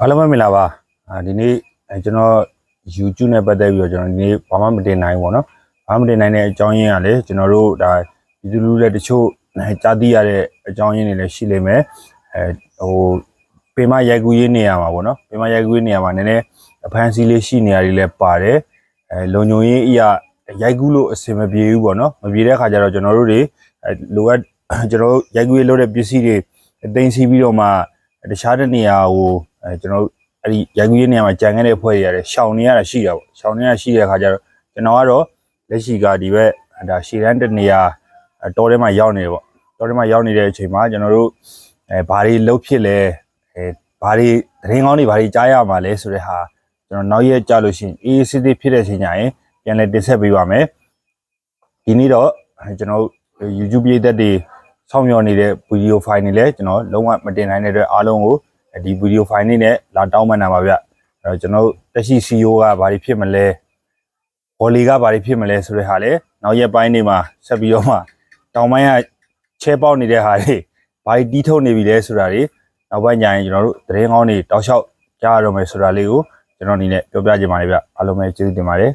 အားလုံးပဲမင်္ဂလာပါအာဒီနေ့အဲကျွန်တော် YouTube နဲ့ပတ်သက်ပြီးတော့ကျွန်တော်ဒီနေ့ဘာမှမတင်နိုင်ဘူးပေါ့နော်ဘာမှမတင်နိုင်တဲ့အကြောင်းရင်းကလည်းကျွန်တော်တို့ဒါဒီလူလူလည်းတချို့အဲကြားသိရတဲ့အကြောင်းရင်းတွေလည်းရှိလိမ့်မယ်အဲဟိုပင်မရိုက်ကူးရေးနေရမှာပေါ့နော်ပင်မရိုက်ကူးရေးနေရမှာနည်းနည်းအဖန်စီလေးရှိနေရလေးလည်းပါတယ်အဲလုံညုံရေးအရာရိုက်ကူးလို့အဆင်မပြေဘူးပေါ့နော်မပြေတဲ့အခါကျတော့ကျွန်တော်တို့တွေအဲလိုအပ်ကျွန်တော်တို့ရိုက်ကူးရေးလုပ်တဲ့ပစ္စည်းတွေတင်စီပြီးတော့မှတခြားတဲ့နေရာကို အဲကျွန်တော်တို့အဲ့ဒီရိုက်ကူးရေးနေရာမှာကြံခဲ့တဲ့ဖွဲ့တွေရတယ်ရှောင်းနေရတာရှိတာပေါ့ရှောင်းနေရရှိတဲ့အခါကျတော့ကျွန်တော်ကတော့လက်ရှိကဒီဘက်ဒါရှေ့တန်းတစ်နေရာအဲတောထဲမှာရောက်နေတယ်ပေါ့တောထဲမှာရောက်နေတဲ့အချိန်မှာကျွန်တော်တို့အဲဘာတွေလှုပ်ဖြစ်လဲအဲဘာတွေသတင်းကောင်းတွေဘာတွေကြားရမှာလဲဆိုတဲ့ဟာကျွန်တော်နောက်ရက်ကြာလို့ရှိရင်အေးအေးဆေးဆေးဖြစ်တဲ့အချိန်ညာရင်ပြန်လည်တင်ဆက်ပေးပါမယ်ဒီနေ့တော့အဲကျွန်တော်တို့ YouTube ပြည်သက်တွေဆောင်းမျှော်နေတဲ့ဗီဒီယိုဖိုင်တွေလည်းကျွန်တော်လုံးဝမတင်နိုင်တဲ့အတွက်အားလုံးကို ဒီဗီဒီယိုဖိုင်လေးနဲ့လာတောင်းပန်တာပါဗျအဲတော့ကျွန်တော်တို့တက်ရှိ CEO ကဘာတွေဖြစ်မလဲဘော်လီကဘာတွေဖြစ်မလဲဆိုတဲ့ဟာလေနောက်ရက်ပိုင်းတွေမှာဆက်ပြီးတော့မှတောင်ပိုင်းကချဲပေါက်နေတဲ့ဟာတွေဘာတွေတီးထုတ်နေပြီလဲဆိုတာတွေနောက်ပိုင်းညာရင်ကျွန်တော်တို့သတင်းကောင်းတွေတောက်လျှောက်ကြားရတော့မယ်ဆိုတာလေးကိုကျွန်တော်အနေနဲ့ပြောပြချင်ပါတယ်ဗျအားလုံးပဲကျေးဇူးတင်ပါတယ်